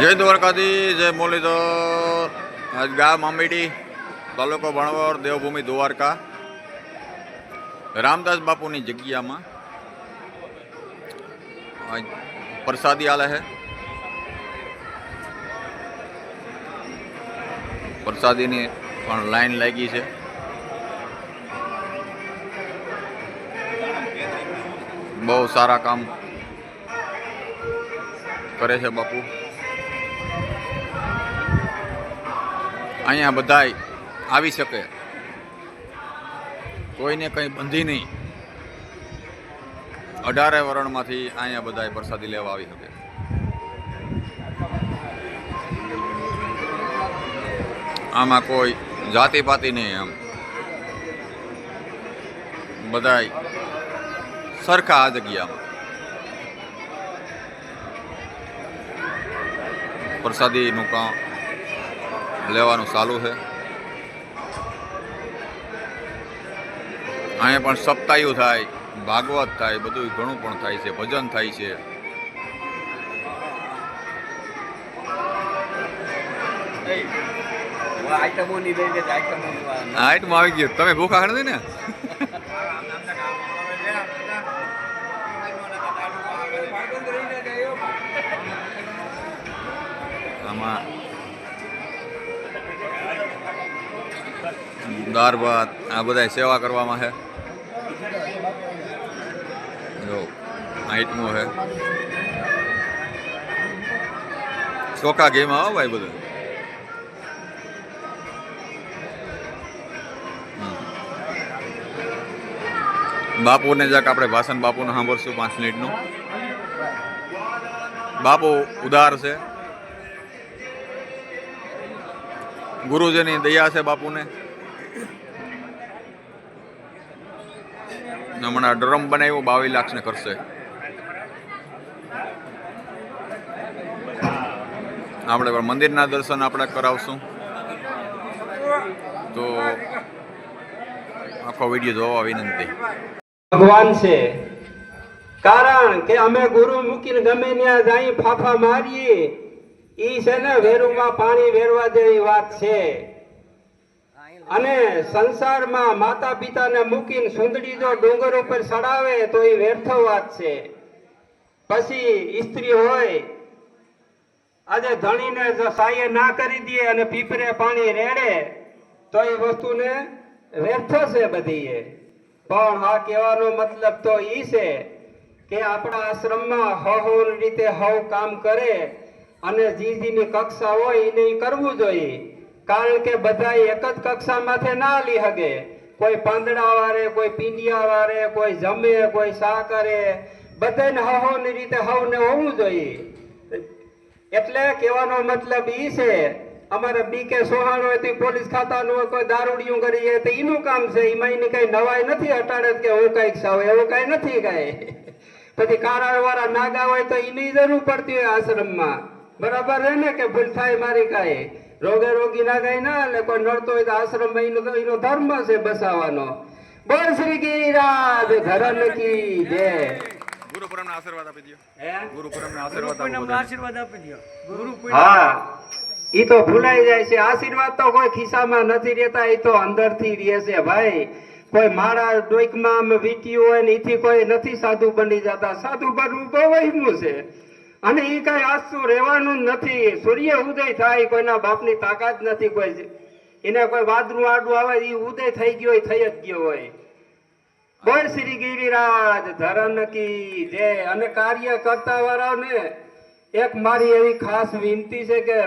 જય દ્વારકાધી જય મુરલીધર. આજ ગામ આંબેડી, તાલુકો ભણવર, દેવભૂમિ દ્વારકા. રામદાસ બાપુની જગ્યામાં પ્રસાદી આલે છે. પ્રસાદીની પણ લાઈન લાગી છે. બહુ સારા કામ કરે છે બાપુ. અહીંયા બધાય આવી શકે. કોઈને કંઈ બંધી નહીં. અઢારે વરણમાંથી અહીંયા બધાય પ્રસાદી લેવા આવી શકે. આમાં કોઈ જાતિ પાતિ નહીં એમ. બધાય સરખા આ જગ્યામાં. પ્રસાદીનું કામ લેવાનું ચાલુ છે. અહીંયા પણ સપ્તાયુ થાય, ભાગવત થાય બધું ઘણું પણ થાય છે, ભજન થાય છે. આઈટમ આવી ગયો. તમે ભૂખા નથી ને? આમાં દાળ ભાત, આ બધા સેવા કરવામાં છે જો, આઈટમો છે ચોખા ઘીમાં આવો ભાઈ બધું? બાપુને જરાક આપણે ભાષણ બાપુને સાંભળશું પાંચ મિનિટનું. બાપુ ઉદાર છે. ગુરુજીની દયા છે બાપુને. હમણાં ડ્રમ બનાવ્યો, બાવીસ લાખને કરશે. આપણે મંદિરના દર્શન આપણે કરાવશું. તો આખો વીડિયો જોવા વિનંતી. ભગવાન છે. કારણ કે અમે ગુરુ મૂકીને ગમે ત્યાં જાય, ફાફા મારીએ, ઈ છે ને વેરુમાં પાણી વેરવા જેવી વાત છે. અને સંસારમાં માતા પિતાને મૂકીને સુંદડી જો ડુંગર ઉપર ચડાવે તો એ વ્યર્થ વાત છે. પછી સ્ત્રી હોય, આજે ધણીને જો સાયે ના કરી દે અને પીપરે પાણી રેડે, તો એ વસ્તુને વ્યર્થ છે બધી પણ આ કહેવાનો મતલબ તો એ છે કે આપણા આશ્રમમાં હહોલ રીતે હવ કામ કરે અને જી જીની કક્ષા હોય એને કરવું જોઈએ. કારણ કે બધા એક જ કક્ષામાંથી ના લી હગે. કોઈ પાંદડા વારે, કોઈ પીંડિયા વારે, કોઈ જમે, કોઈ સા કરે બધાને હવની રીતે હવને હોવું જોઈએ. એટલે કહેવાનો મતલબ એ છે, અમારે બી કે સોહાણ હોય તો પોલીસ ખાતાનું હોય, કોઈ દારૂડિયું કરીએ તો એનું કામ છે, એમાં એની કઈ નવાઈ નથી અટાડે કે હું કંઈક સાવ એવું કઈ નથી કઈ. પછી કારાવાળા નાગા હોય તો એની જરૂર પડતી હોય આશ્રમમાં. બરાબર છે ને કે ભૂલ થાય મારી કાંઈ? રોગે રોગી નાગાય ના એટલે કોઈ નડતો હોય તો આશ્રમ એનો એનો ધર્મ છે બસાવવાનો. બોલ શ્રી ગિરિરાજ ધરન કી જય. ગુરુ પરમના આશીર્વાદ આપી દો ગુરુ પરમના આશીર્વાદ આપો ગુરુ બધાને. આશીર્વાદ આપી દો ગુરુ હા એ તો ભૂલાઈ જાય છે. આશીર્વાદ તો કોઈ ખિસ્સામાં નથી રહેતા એ તો અંદરથી રહે છે ભાઈ. કોઈ મારા ડોઈકમાં વીંટ્યું હોય ને ઈથી કોઈ નથી સાધુ બની જતા. સાધુ બનવું બહુ વહેમું છે. અને એ કઈ આસુ રહેવાનું જ નથી. સૂર્ય ઉદય થાય, કોઈના બાપની તાકાત નથી, કોઈ એને કોઈ વાદળું આડું આવે એ ઉદય થઈ ગયો હોય, થઈ જ ગયો હોય. બોલ શ્રી ગિરિરાજ ધરન કી જય. અને કાર્ય કરતા વાળાને એક મારી એવી ખાસ વિનંતી છે કે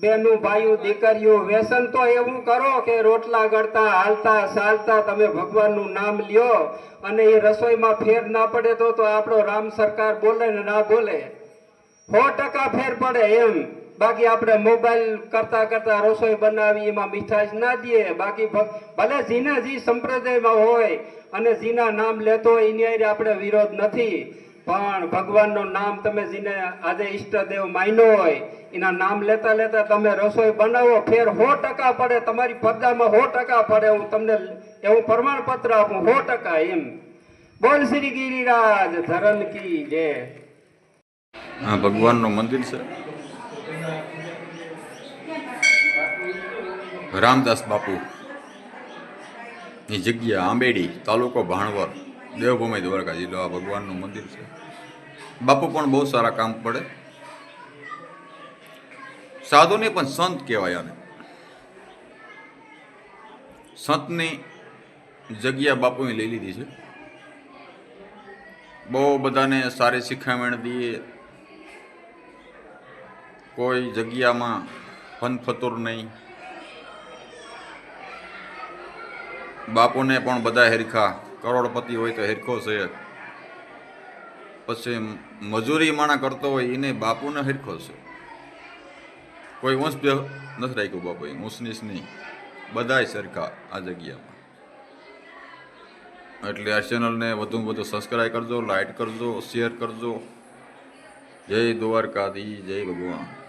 બેનું, ભાઈઓ, દીકરીઓ, વ્યસન તો એવું કરો કે રોટલા ગળતા, હાલતા ચાલતા તમે ભગવાનનું નામ લ્યો અને એ રસોઈમાં ફેર ના પડે તો તો આપણો રામ સરકાર બોલે ને ના બોલે. સો ટકા ફેર પડે એમ. બાકી આપણે મોબાઈલ કરતા કરતા રસોઈ બનાવી એમાં મીઠાશ ના દઈએ. બાકી ભલે જીના જી સંપ્રદાયમાં હોય અને જીના નામ લેતો હોય, એની આપણે વિરોધ નથી. પણ ભગવાનનું નામ તમે જીને આજે ઈષ્ટદેવ માન્યો હોય, એના નામ લેતા લેતા તમે રસોઈ બનાવો, ફેર સો ટકા પડે. તમારી પડદામાં સો ટકા પડે. હું તમને એવું પ્રમાણપત્ર આપું, સો ટકા એમ. બોલ શ્રી ગિરિરાજ ધરન કી જય. આ ભગવાનનું મંદિર છે. રામદાસ બાપુ. ની જગ્યા આંબેડી, તાલુકો ભાણવર, દેવભૂમિ દ્વારકા જિલ્લો આ ભગવાનનું મંદિર છે. બાપુ પણ બહુ સારા કામ પડે. સાધુને પણ સંત કહેવાય આને. સંતની જગ્યા બાપુએ લઈ લીધી છે. બહુ બધાને સારી શિખામણ દઈએ કોઈ જગ્યામાં ફનફતુર નહીં. બાપુને પણ બધા હેરખા. કરોડપતિ હોય તો હેરખો છે. પછી મજૂરી માણા કરતો હોય એને બાપુને હેરખો છે. કોઈ વંશ નથી રાખ્યું બાપુ ઊંચ નીચ નહીં. બધાય સરખા આ જગ્યામાં. એટલે આ ચેનલને વધુ વધુ સબસ્ક્રાઈબ કરજો લાઇક કરજો શેર કરજો. જય દ્વારકાધી, જય ભગવાન.